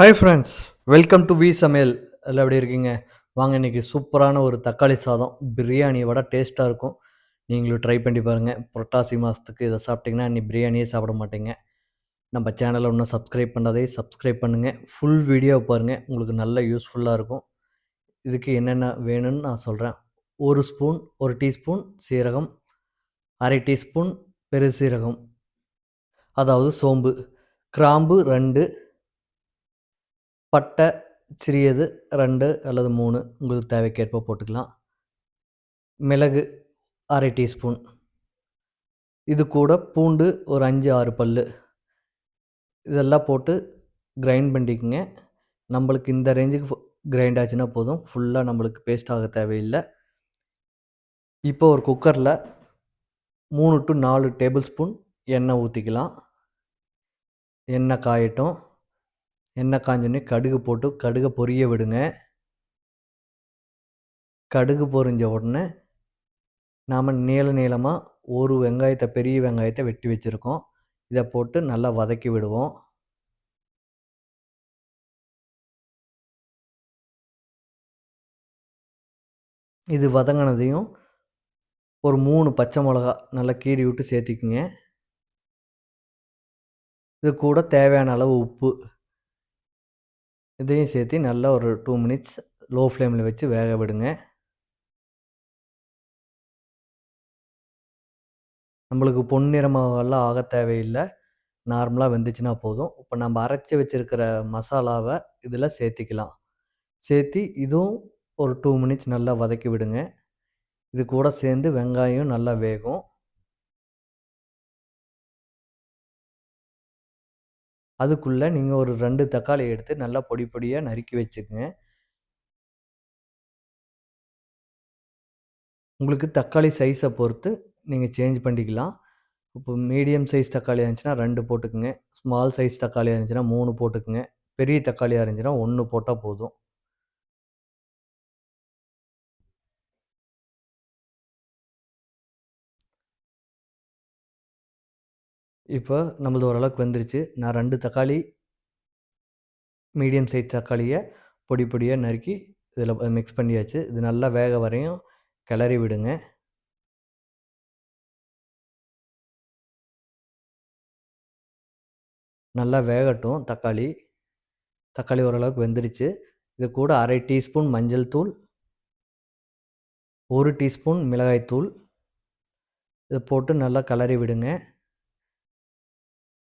Hi friends welcome to V சமையல் எல்லாம் எப்படி இருக்கீங்க? வாங்க இன்னைக்கு சூப்பரான ஒரு தக்காளி சாதம் பிரியாணி விட டேஸ்ட்டாக இருக்கும். நீங்களும் ட்ரை பண்ணி பாருங்கள் புரட்டாசி மாதத்துக்கு இதை சாப்பிட்டிங்கன்னா நீ பிரியாணியே சாப்பிட மாட்டீங்க. நம்ம சேனலை இன்னும் சப்ஸ்கிரைப் பண்ணாதே சப்ஸ்கிரைப் பண்ணுங்கள் ஃபுல் வீடியோ பாருங்கள் உங்களுக்கு நல்ல யூஸ்ஃபுல்லாக இருக்கும். இதுக்கு என்னென்ன வேணும்னு நான் சொல்கிறேன் ஒரு ஸ்பூன் ஒரு டீஸ்பூன் சீரகம் அரை டீஸ்பூன் பெருசீரகம் அதாவது சோம்பு. கிராம்பு ரெண்டு பட்டை சிறியது ரெண்டு அல்லது மூணு உங்களுக்கு தேவைக்கேற்ப போட்டுக்கலாம். மிளகு அரை டீஸ்பூன். இது கூட பூண்டு ஒரு அஞ்சு ஆறு பல் இதெல்லாம் போட்டு கிரைண்ட் பண்ணிக்கோங்க. நம்மளுக்கு இந்த ரேஞ்சுக்கு கிரைண்ட் ஆச்சுன்னா போதும். ஃபுல்லாக நம்மளுக்கு பேஸ்ட் ஆக தேவையில்லை. இப்போ ஒரு குக்கரில் மூணு டு நாலு டேபிள் ஸ்பூன் எண்ணெய் ஊற்றிக்கலாம் எண்ணெய் காயட்டும். எண்ணெய் காஞ்சோடனே கடுகு போட்டு கடுகை பொரிய விடுங்க. கடுகு பொரிஞ்ச உடனே நாம் நீள நீளமாக ஒரு வெங்காயத்தை பெரிய வெங்காயத்தை வெட்டி வச்சுருக்கோம். இதை போட்டு நல்லா வதக்கி விடுவோம். இது வதங்கினதையும் ஒரு மூணு பச்சை மிளகா நல்லா கீறி விட்டு சேர்த்திக்குங்க. இது கூட தேவையான அளவு உப்பு. இதையும் சேர்த்து நல்லா ஒரு டூ மினிட்ஸ் லோ ஃப்ளேமில் வச்சு வேக விடுங்க. நம்மளுக்கு பொன்னிறமாகலாம் ஆக தேவையில்லை. நார்மலாக வெந்துச்சுன்னா போதும். இப்போ நம்ம அரைச்சி வச்சுருக்கிற மசாலாவை இதில் சேர்த்திக்கலாம். சேர்த்தி இதுவும் ஒரு டூ மினிட்ஸ் நல்லா வதக்கி விடுங்க. இது கூட சேர்ந்து வெங்காயம் நல்லா வேகும். அதுக்குள்ளே நீங்கள் ஒரு ரெண்டு தக்காளி எடுத்து நல்லா பொடி பொடியாக நறுக்கி வச்சுக்கங்க. உங்களுக்கு தக்காளி சைஸை பொறுத்து நீங்கள் சேஞ்ச் பண்ணிக்கலாம். இப்போ மீடியம் சைஸ் தக்காளி இருந்துச்சுன்னா ரெண்டு போட்டுக்குங்க. ஸ்மால் சைஸ் தக்காளி இருந்துச்சுன்னா மூணு போட்டுக்குங்க. பெரிய தக்காளியாக இருந்துச்சுன்னா ஒன்று போட்டால் போதும். இப்போ நம்மளது ஓரளவுக்கு வந்துருச்சு. நான் ரெண்டு தக்காளி மீடியம் சைஸ் தக்காளியை பொடி பொடியாக நறுக்கி இதில் மிக்ஸ் பண்ணியாச்சு. இது நல்லா வேக வரையும் கிளறி விடுங்க. நல்லா வேகட்டும் தக்காளி. தக்காளி ஓரளவுக்கு வெந்துருச்சு. இது கூட அரை டீஸ்பூன் மஞ்சள் தூள். ஒரு டீஸ்பூன் மிளகாய் தூள். இதை போட்டு நல்லா கிளறி விடுங்க.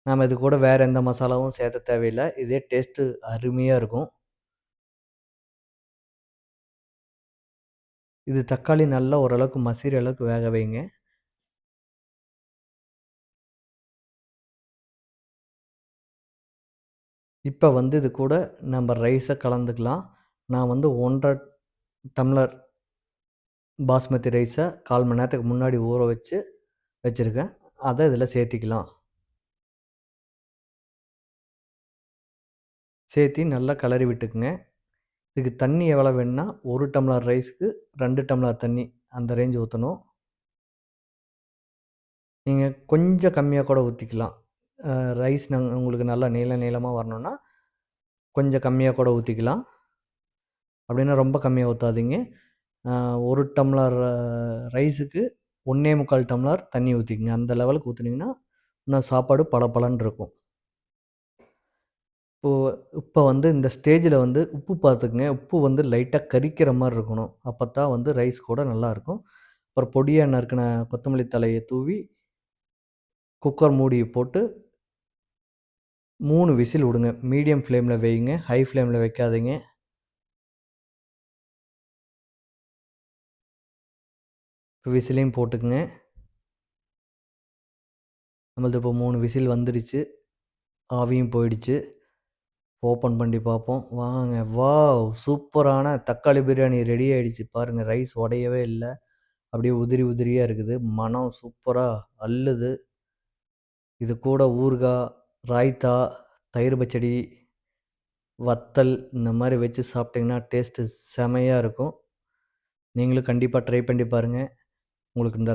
நம்ம இது கூட வேறு எந்த மசாலாவும் சேர்த்த தேவையில்லை. இதே டேஸ்ட்டு அருமையாக இருக்கும். இது தக்காளி நல்லா ஓரளவுக்கு மசிற அளவுக்கு வேக வைங்க. இப்போ வந்து இது கூட நம்ம ரைஸை கலந்துக்கலாம். நான் வந்து ஒன்றரை டம்ளர் பாஸ்மதி ரைஸை கால் மணி நேரத்துக்கு முன்னாடி ஊற வச்சு வச்சுருக்கேன். அதை இதில் சேர்த்திக்கலாம். சேர்த்தி நல்லா கிளறி விட்டுக்குங்க. இதுக்கு தண்ணி எவ்வளோ வேணும்னா ஒரு டம்ளர் ரைஸுக்கு ரெண்டு டம்ளர் தண்ணி அந்த ரேஞ்ச் ஊற்றணும் நீங்கள் கொஞ்சம் கம்மியாக கூட ஊற்றிக்கலாம் ரைஸ் நாங்கள் உங்களுக்கு நல்லா நீள நீளமாக வரணுன்னா கொஞ்சம் கம்மியாக கூட ஊற்றிக்கலாம் அப்படின்னா ரொம்ப கம்மியாக ஊற்றாதீங்க ஒரு டம்ளர் ரைஸுக்கு ஒன்றே முக்கால் டம்ளர் தண்ணி ஊற்றிக்கங்க அந்த லெவலுக்கு ஊற்றுனீங்கன்னா இன்னும் சாப்பாடு பளபளன்னு இருக்கும். இப்போது இப்போ வந்து இந்த ஸ்டேஜில் வந்து உப்பு பார்த்துக்குங்க உப்பு வந்து லைட்டாக கரிக்கிற மாதிரி இருக்கணும். அப்போ தான் வந்து ரைஸ் கூட நல்லாயிருக்கும் அப்புறம் பொடியாக நறுக்கின கொத்தமல்லி தலையை தூவி குக்கர் மூடி போட்டு மூணு விசில் விடுங்க. மீடியம் ஃப்ளேமில் வைங்க. ஹை ஃப்ளேமில் வைக்காதீங்க. விசிலையும் போட்டுக்குங்க. நம்மளது இப்போ மூணு விசில் வந்துடுச்சு. ஆவியும் போயிடுச்சு. ஓப்பன் பண்ணி பார்ப்போம். வாங்க. வாவ்! சூப்பரான தக்காளி பிரியாணி ரெடி ஆகிடுச்சு பாருங்கள் ரைஸ் உடையவே இல்லை. அப்படியே உதிரி உதிரியாக இருக்குது. மனம் சூப்பராக அள்ளுது. இது கூட ஊறுகாய் ராய்த்தா தயிர் பச்சடி வத்தல் இந்த மாதிரி வச்சு சாப்பிட்டிங்கன்னா டேஸ்ட்டு செமையாக இருக்கும். நீங்களும் கண்டிப்பாக ட்ரை பண்ணி பாருங்கள் உங்களுக்கு இந்த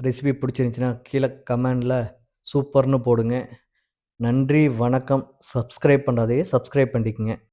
ரெசிபி பிடிச்சிருந்துச்சின்னா கீழே கமெண்டில் சூப்பர்னு போடுங்க. நன்றி, வணக்கம். சப்ஸ்கிரைப் பண்ணாதே சப்ஸ்கிரைப் பண்ணிக்கங்க.